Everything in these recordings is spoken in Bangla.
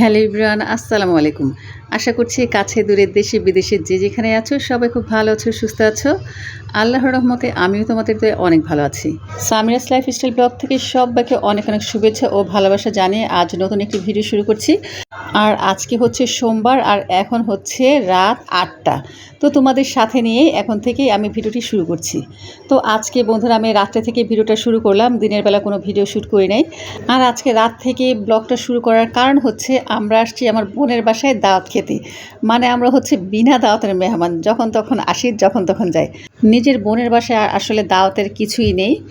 হ্যালো ইব্রান আসসালামু আলাইকুম। আশা করছি কাছে দূরের দেশে, বিদেশে যে যেখানে আছো, সবাই খুব ভালো আছো, সুস্থ আছো। আল্লাহর রহমতে আমিও তোমাদের দয়ে অনেক ভালো আছি। সামিরাস লাইফস্টাইল ব্লগ থেকে সবাইকে অনেক অনেক শুভেচ্ছা ও ভালোবাসা জানিয়ে আজ নতুন একটি ভিডিও শুরু করছি। আর আজকে হচ্ছে সোমবার, আর এখন হচ্ছে রাত আটটা। তো তোমাদের সাথে নিয়ে এখন থেকেই আমি ভিডিওটি শুরু করছি। তো আজকে বন্ধুরা, আমি রাত্রে থেকে ভিডিওটা শুরু করলাম, দিনের বেলা কোনো ভিডিও শ্যুট করি নাই। আর আজকে রাত থেকে ব্লগটা শুরু করার কারণ হচ্ছে আমরা আসছি আমার বোনের বাসায় দাওয়াত খেতে। মানে আমরা হচ্ছে বিনা দাওয়াতের মেহমান, যখন তখন আসি, যখন তখন যাই। নিজের বোনের বাসায় আসলে দাওয়াতের কিছুই নেই।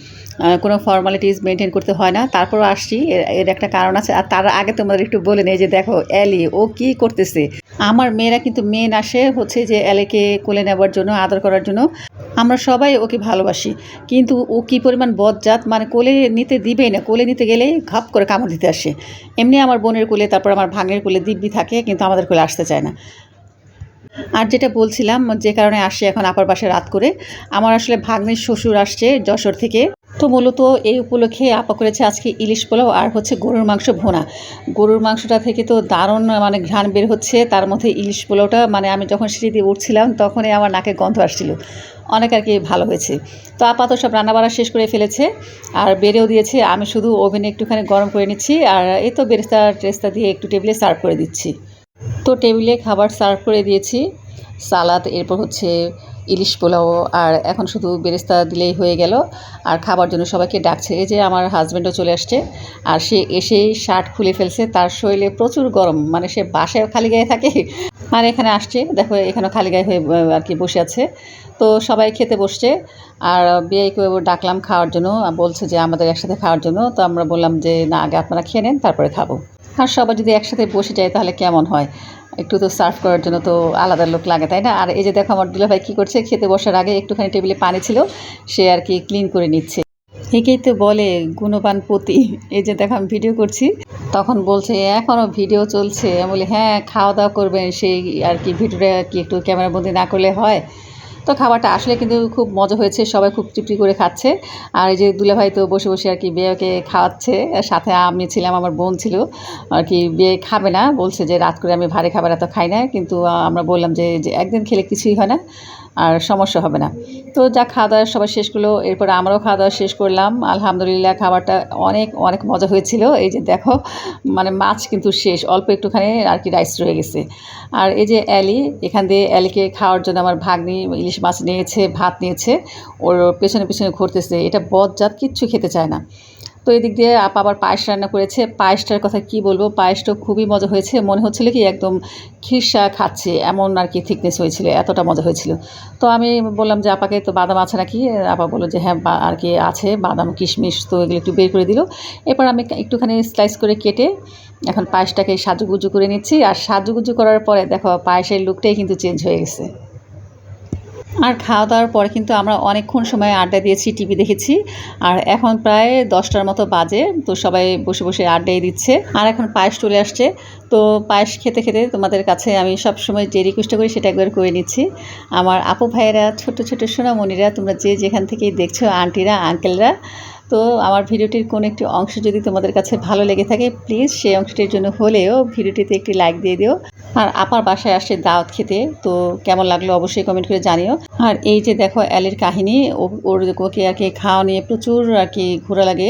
কোনো ফর্মালিটিস মেনটেন করতে হয় না। তারপরও আসছি। এর- একটা কারণ আছে। আর তার আগে তোমাদের একটু বলে নেই যে, দেখো অ্যালি ও কি করতেছে? আমার মেয়েরা কিন্তু মেন আসে হচ্ছে যে অ্যালিকে কোলে নেবার জন্য, আদর করার জন্য। আমরা সবাই ওকে ভালোবাসি। কিন্তু ও কী পরিমাণ বজ্জাত মানে কোলে নিতে দিবেই না। কোলে নিতে গেলেই ঘাপ করে কামড় দিতে আসে। এমনি আমার বোনের কোলে, তারপর আমার ভাঙের কোলে দিব্যি থাকে, কিন্তু আমাদের কোলে আসতে চায় না। আর যেটা বলছিলাম, যে কারণে আসছে এখন আপার বাসায় রাত করে। আমার আসলে ভাগ্নের শ্বশুর আসছে যশোর থেকে। তো মূলত এই উপলক্ষে আপা করেছে আজকে ইলিশ পোলাও আর হচ্ছে গরুর মাংস ভোনা। গরুর মাংসটা থেকে তো দারুণ মানে ঘ্রাণ বের হচ্ছে। তার মধ্যে ইলিশ পোলাওটা মানে আমি যখন সিঁড়ি দিয়ে উঠছিলাম, তখনই আমার নাকে গন্ধ আসছিল। অনেক আর কি ভালো হয়েছে। তো আপাতত সব রান্নাবাড়া শেষ করে ফেলেছে আর বেড়েও দিয়েছে। আমি শুধু ওভেনে একটুখানি গরম করে নিচ্ছি আর এই তো বেরেস্তা টেস্তা দিয়ে একটু টেবিলে সার্ভ করে দিচ্ছি। তো টেবিলে খাবার সার্ভ করে দিয়েছি। সালাদ, এরপর হচ্ছে ইলিশ পোলাও, আর এখন শুধু বেরেস্তা দিলেই হয়ে গেল। আর খাবার জন্য সবাইকে ডাকছে, এই যে আমার হাজব্যান্ডও চলে আসছে। আর সে এসেই শার্ট খুলে ফেলছে, তার শরীরে প্রচুর গরম মানে সে বাসায় খালি গায়ে থাকে। আর এখানে আসছে, দেখো এখানে খালি গায়ে হয়ে আর কি বসে আছে। তো সবাই খেতে বসছে, আর বিয়েকে ডাকলাম খাওয়ার জন্য বলছে যে আমাদের একসাথে খাওয়ার জন্য। তো আমরা বললাম যে, না, আগে আপনারা খেয়ে নেন, তারপরে খাব। আর সবাই যদি একসাথে বসে যায়, তাহলে কেমন হয়? একটু তো সার্ভ করার জন্য তো আলাদা লোক লাগে, তাই না? আর এই যে দেখো আমার দুলা ভাই কী করছে, খেতে বসার আগে একটুখানি টেবিলে পানি ছিল, সে আর কি ক্লিন করে নিচ্ছে। একেই তো বলে গুণবান পতি। এই যে দেখো আমি ভিডিও করছি, তখন বলছে এখনও ভিডিও চলছে। আমি বলি হ্যাঁ খাওয়া দাওয়া করবেন। সেই আর কি ভিডিওটা কি একটু ক্যামেরা ক্যামেরাবন্দি না করলে হয়? তো খাবারটা, আসলে কিন্তু খুব মজা হয়েছে, সবাই খুব তৃপ্তি করে খাচ্ছে। আর এই যে দুলাভাই তো বসে বসে আর কি বিয়েকে খাওয়াচ্ছে, সাথে আমি ছিলাম, আমার বোন ছিল, আর কি বিয়ে খাবে না, বলছে যে রাত করে আমি ভারী খাবার এত খাই না, কিন্তু আমরা বললাম যে একদিন খেলে কিছুই হয় না। আর সমস্যা হবে না। তো যা খাওয়া দাওয়া সবাই শেষ করল, এরপর আমরাও খাওয়া দাওয়া শেষ করলাম। আলহামদুলিল্লাহ খাবারটা অনেক অনেক মজা হয়েছিল। এই যে দেখো মানে মাছ কিন্তু শেষ, অল্প একটুখানি আর কি রাইস রয়ে গেছে। আর এই যে অ্যালি, এখান দিয়ে অ্যালিকে খাওয়ার জন্য আমার ভাগ্নি ইলিশ মাছ নিয়েছে, ভাত নিয়েছে। ওর পেছনে পেছনে ঘুরতেছে। এটা বদজাত কিচ্ছু খেতে চায় না। তো এদিক দিয়ে আপা আবার পায়েস রান্না করেছে। পায়েসটার কথা কি বলব? পায়েসটা খুবই মজা হয়েছে। মনে হচ্ছিল কি একদম খিরসা খাচ্ছে। এমন আর কি থিকনেস হয়েছিল। এতটা মজা হয়েছিল। তো আমি বললাম যে, আপাকে তো বাদাম আছে নাকি? আপা বলল যে হ্যাঁ আর কি আছে। বাদাম, কিশমিশ তো এগুলো একটু বের করে দিল। এরপর আমি একটুখানি স্লাইস করে কেটে এখন পায়েসটাকে সাজুগুজু করে নিচ্ছি। আর সাজুগুজু করার পরে দেখো, পায়েসের লুকটাই কিন্তু চেঞ্জ হয়ে গেছে। আর খাওয়া দাওয়ার পরে কিন্তু আমরা অনেকক্ষণ সময় আড্ডা দিয়েছি টিভি দেখেছি। আর এখন প্রায় দশটার মতো বাজে, তো সবাই বসে বসে আড্ডাই দিচ্ছে। আর এখন পায়েস চলে আসছে। তো পায়েস খেতে খেতে তোমাদের কাছে আমি সব সময় যে রিকোয়েস্টটা করি সেটা একবার করে নিচ্ছি। আমার আপু ভাইয়েরা, ছোট ছোট সোনামণিরা, তোমরা যে যেখান থেকেই দেখছ আন্টিরা আঙ্কেলরা তো আমার ভিডিওটির কোনো একটি অংশ যদি তোমাদের কাছে ভালো লেগে থাকে প্লিজ সেই অংশটির জন্য হলেও ভিডিওটিতে একটি লাইক দিয়ে দিও। আর আপার বাসায় আসছে দাওয়াত খেতে তো কেমন লাগল অবশ্যই কমেন্ট করে জানিও। আর এই যে দেখো অ্যালির কাহিনী ওর ওকে আর কি খাওয়া নিয়ে প্রচুর আর কি ঘোরা লাগে।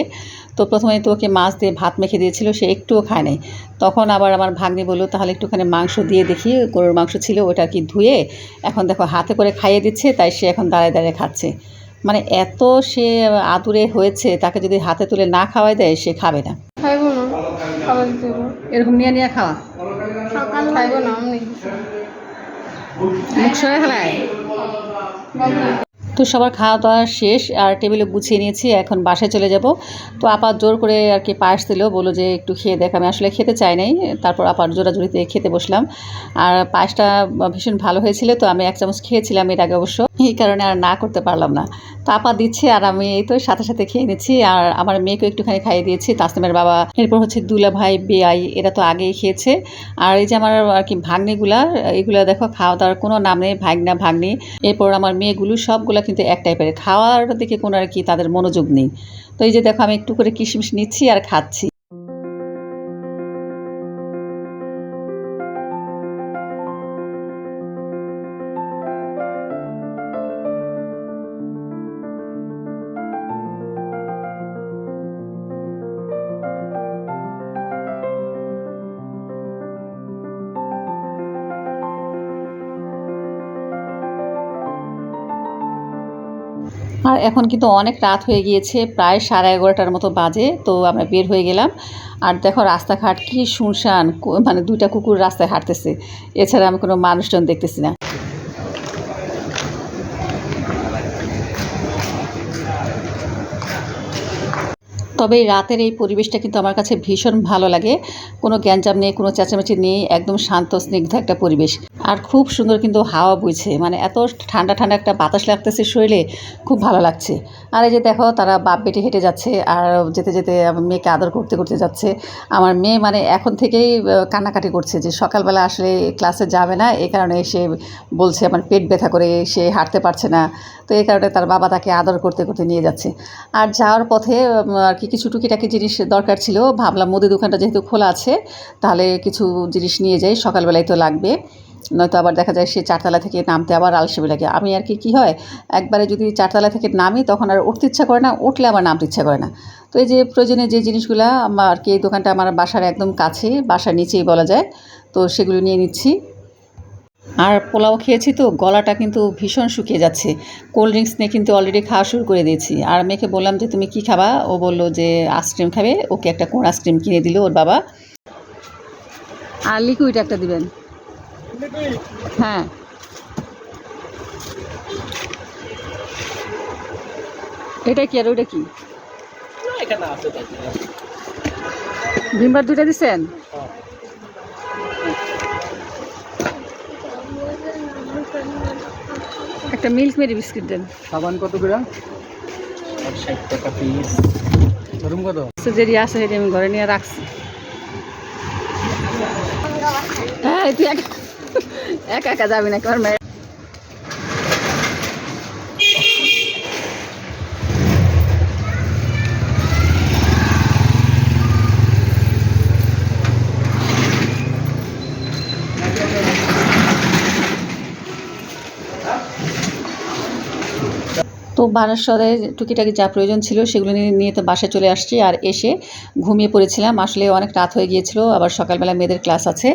তো প্রথমে তো ওকে মাছ দিয়ে ভাত মেখে দিয়েছিল সে একটুও খায় নাই। তখন আবার আমার ভাগ্নি বলল তাহলে একটুখানি মাংস দিয়ে দেখি গরুর মাংস ছিল ওটা কি ধুয়ে এখন দেখো হাতে করে খাইয়ে দিচ্ছে তাই সে এখন দাঁড়ায় দাঁড়িয়ে খাচ্ছে। মানে এত সে আদুরে হয়েছে তাকে যদি হাতে তুলে না খাওয়াই দেয় সে খাবে না। এরকম নিয়ে নিয়ে খাওয়া? খাইবো না আমি মুখ সরে খেলায় তো সবার খাওয়া দাওয়া শেষ, আর টেবিলে গুছিয়ে নিয়েছি, এখন বাসায় চলে যাব। তো আপা জোর করে আর কি পায়েস দিল বলো যে একটু খেয়ে দেখ, আমি আসলে খেতে চাই নাই, তারপর আপার জোরাজুরিতে খেতে বসলাম। আর পায়েসটা ভীষণ ভালো হয়েছিল, তো আমি এক চামচ খেয়েছিলাম এর আগে অবশ্য, এই কারণে আর না করতে পারলাম না। তো আপা দিচ্ছে, আর আমি এই তো সাথে সাথে খেয়ে নিচ্ছি, আর আমার মেয়েকেও একটুখানি খাইয়ে দিয়েছি তাসলিমের বাবা, এরপর হচ্ছে দুলা ভাই, বেআই, এরা তো আগেই খেয়েছে। আর এই যে আমার আর কি ভাগ্নিগুলা, এগুলো দেখো, খাওয়া দাওয়ার কোনো নাম নেই, ভাগনা, ভাগ্নি, এরপর আমার মেয়েগুলো সবগুলো কিন্তু এক টাইপের খাওয়ার দিকে কোনো আর কি তাদের মনোযোগ নেই। তো এই যে দেখো আমি একটু করে কিশমিশ নিচ্ছি আর খাচ্ছি। আর এখন কিন্তু অনেক রাত হয়ে গিয়েছে, প্রায় সাড়ে এগারোটার মতো বাজে, তো আমরা বের হয়ে গেলাম। আর দেখো রাস্তাঘাট কি শুনশান মানে দুইটা কুকুর রাস্তায় হাঁটতেছে। এছাড়া আমি কোনো মানুষজন দেখতেছি না। তবে রাতের এই পরিবেশটা কিন্তু আমার কাছে ভীষণ ভালো লাগে। কোনো গ্যাঞ্জাম নেই, কোনো চেঁচামেচি নেই, একদম শান্ত, স্নিগ্ধ একটা পরিবেশ। আর খুব সুন্দর কিন্তু হাওয়া বইছে মানে এত ঠান্ডা ঠান্ডা একটা বাতাস লাগতেছে শরীরে, খুব ভালো লাগছে। আর এই যে দেখো, তারা বাপ বেটি হেঁটে যাচ্ছে, আর যেতে যেতে মেয়েকে আদর করতে করতে যাচ্ছে। আমার মেয়ে মানে এখন থেকেই কান্নাকাটি করছে যে সকালবেলা আসলে ক্লাসে যাবে না এ কারণে সে বলছে আমার পেট ব্যথা করে, সে হাঁটতে পারছে না। তো এই কারণে তার বাবা তাকে আদর করতে করতে নিয়ে যাচ্ছে। আর যাওয়ার পথে আর কি কিছু টুকিটাকি জিনিস দরকার ছিল। ভাবলাম মুদি দোকানটা যেহেতু খোলা আছে, তাহলে কিছু জিনিস নিয়ে যাই। সকালবেলায় তো লাগবে। নয়তো আবার দেখা যায় সে চারতলা থেকে নামতে আবার আলসেমি লাগে। আমি আর কি, কী হয়, একবারে যদি চারতলা থেকে নামি তখন আর উঠতে ইচ্ছা করে না, উঠলে আবার নামতে ইচ্ছা করে না। তো এই যে প্রয়োজনীয় যে জিনিসগুলো, আমার আর কি এই দোকানটা আমার বাসার একদম কাছে, বাসার নিচেই বলা যায়। তো সেগুলো নিয়ে নিচ্ছি। আর পোলাও খেয়েছি তো গলাটা কিন্তু ভীষণ শুকিয়ে যাচ্ছে। কোল্ড ড্রিঙ্কস নিয়ে কিন্তু অলরেডি খাওয়া শুরু করে দিয়েছি। আর মেয়েকে বললাম যে তুমি কি খাবা? ও বলল যে আইসক্রিম খাবে। ওকে একটা কোন আইসক্রিম কিনে দিল ওর বাবা। আর লিকুইড একটা দিবেন। হ্যাঁ। এটা কি আর ওইটা কি? ভিমবার দুইটা দিছেন? একটা মিল্ক মেরি বিস্কিট দেন। সাবান কত করে? ষাট টাকা পিস রুম কত? যেটি আছে সেটি আমি ঘরে নিয়ে রাখছি। হ্যাঁ তুই একা একা যাবি না তোমার তো বারাসরে টুকিটাকি যা প্রয়োজন ছিল সেগুলো নিয়ে নিয়ে তো বাসায় চলে আসছি আর এসে ঘুমিয়ে পড়েছিলাম। আসলে অনেক রাত হয়ে গিয়েছিল, আবার সকালবেলা মেয়েদের ক্লাস আছে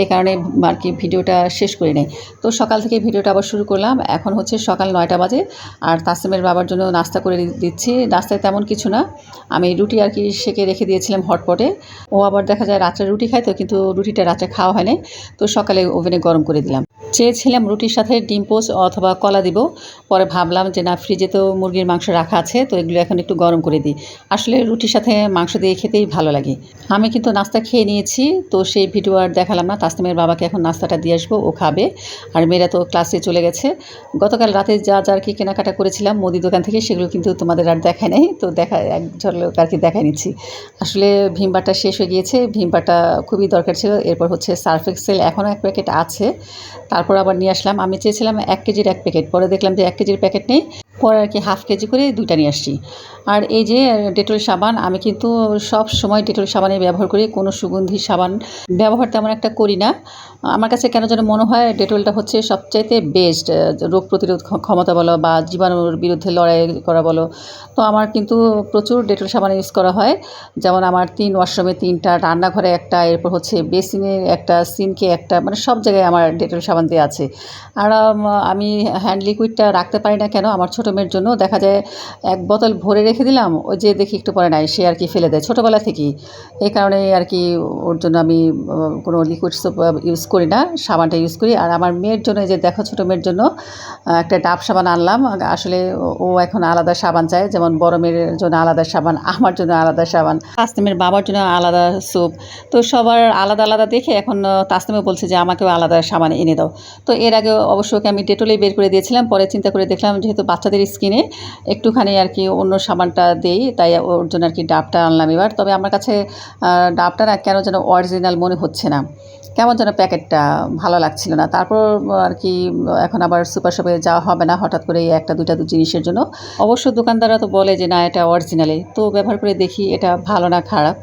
এই কারণে আর কি ভিডিওটা শেষ করে নেই। তো সকাল থেকে ভিডিওটা আবার শুরু করলাম। এখন হচ্ছে সকাল নয়টা বাজে আর তাসিমের বাবার জন্য নাস্তা করে দিচ্ছি। নাস্তায় তেমন কিছু না। আমি রুটি আর কি সেকে রেখে দিয়েছিলাম হটপটে। ও আবার দেখা যায় রাত্রে রুটি খায় তো, কিন্তু রুটিটা রাত্রে খাওয়া হয় না তো সকালে ওভেনে গরম করে দিলাম। চেয়েছিলাম রুটির সাথে ডিম পোস্ট অথবা কলা দিব। পরে ভাবলাম যে, না, ফ্রিজে তো মুরগির মাংস রাখা আছে, তো এগুলো এখন একটু গরম করে দিই। আসলে রুটির সাথে মাংস দিয়ে খেতেই ভালো লাগে। আমি কিন্তু নাস্তা খেয়ে নিয়েছি, তো সেই ভিডিও আর দেখালাম না। তাসলিমের বাবাকে এখন নাস্তাটা দিয়ে আসব, ও খাবে। আর মেয়েরা তো ক্লাসে চলে গেছে। গতকাল রাতে যা যা আর কি কেনাকাটা করেছিলাম মুদি দোকান থেকে সেগুলো কিন্তু তোমাদের আর দেখায় নেই, তো দেখা, এক ঝলক আর কি দেখায় নিচ্ছি। আসলে ভিমবারটা শেষ হয়ে গিয়েছে। ভিমবারটা খুবই দরকার ছিল। এরপর হচ্ছে সার্ফ এক্সেল এখনও এক প্যাকেট আছে। তারপর আবার নিয়ে আসলাম। আমি চেয়েছিলাম এক কেজির এক প্যাকেট। পরে দেখলাম যে এক কেজির প্যাকেট নেই। পরে আর কি হাফ কেজি করে দুইটা নিয়ে আসছি। আর এই যে ডেটল সাবান, আমি কিন্তু সব সময় ডেটল সাবানে ব্যবহার করি। কোনো সুগন্ধি সাবান ব্যবহার তেমন একটা করি না। আমার কাছে কেন যেন মনে হয় ডেটলটা হচ্ছে সবচাইতে বেস্ট রোগ প্রতিরোধ ক্ষমতা বলো বা জীবাণুর বিরুদ্ধে লড়াই করা বলো। তো আমার কিন্তু প্রচুর ডেটল সাবান ইউজ করা হয়। যেমন আমার তিন ওয়াশরুমে তিনটা, রান্নাঘরে একটা, এরপর হচ্ছে বেসিনে একটা সিনকে একটা মানে সব জায়গায় আমার ডেটল সাবান দিয়ে আছে। আর, আমি হ্যান্ড লিকুইডটা রাখতে পারি না কেন? আমার ছোটো মেয়ের জন্য দেখা যায় এক বোতল ভরে রেখে দিলাম, ওই যে দেখি একটু পরে নাই, সে আর কি ফেলে দেয় ছোটোবেলা থেকেই। এই কারণে আর কি ওর জন্য আমি কোনো লিকুইড সোপ ইউজ করি না, সাবানটা ইউজ করি। আর আমার মেয়ের জন্য যে দেখো ছোটো মেয়ের জন্য একটা ডাব সাবান আনলাম। আসলে ও- এখন আলাদা সাবান চায়, যেমন বড় মেয়ের জন্য আলাদা সাবান, আমার জন্য আলাদা সাবান। তাসনিমের বাবার জন্য আলাদা সোপ তো সবার আলাদা আলাদা দেখে এখন তাসনিমও বলছে যে আমাকেও আলাদা সাবান এনে দাও। তো এর আগে অবশ্য ওকে আমি ডেটলেই বের করে দিয়েছিলাম, পরে চিন্তা করে দেখলাম যেহেতু বাচ্চাদের স্কিনে একটুখানি আর কি অন্য সাবানটা দেই, তাই ওর জন্য আর কি ডাবটা আনলাম এবার। তবে আমার কাছে ডাবটা না কেন যেন অরিজিনাল মনে হচ্ছে না। কেমন যেন প্যাকেটটা ভালো লাগছিল না। তারপর আর কি, এখন আবার সুপার শপে যাওয়া হবে না, হঠাৎ করে একটা, দুইটা, দু জিনিসের জন্য। অবশ্য দোকানদাররা তো বলে যে, না, এটা অরিজিনালে তো ব্যবহার করে দেখি, এটা ভালো না খারাপ।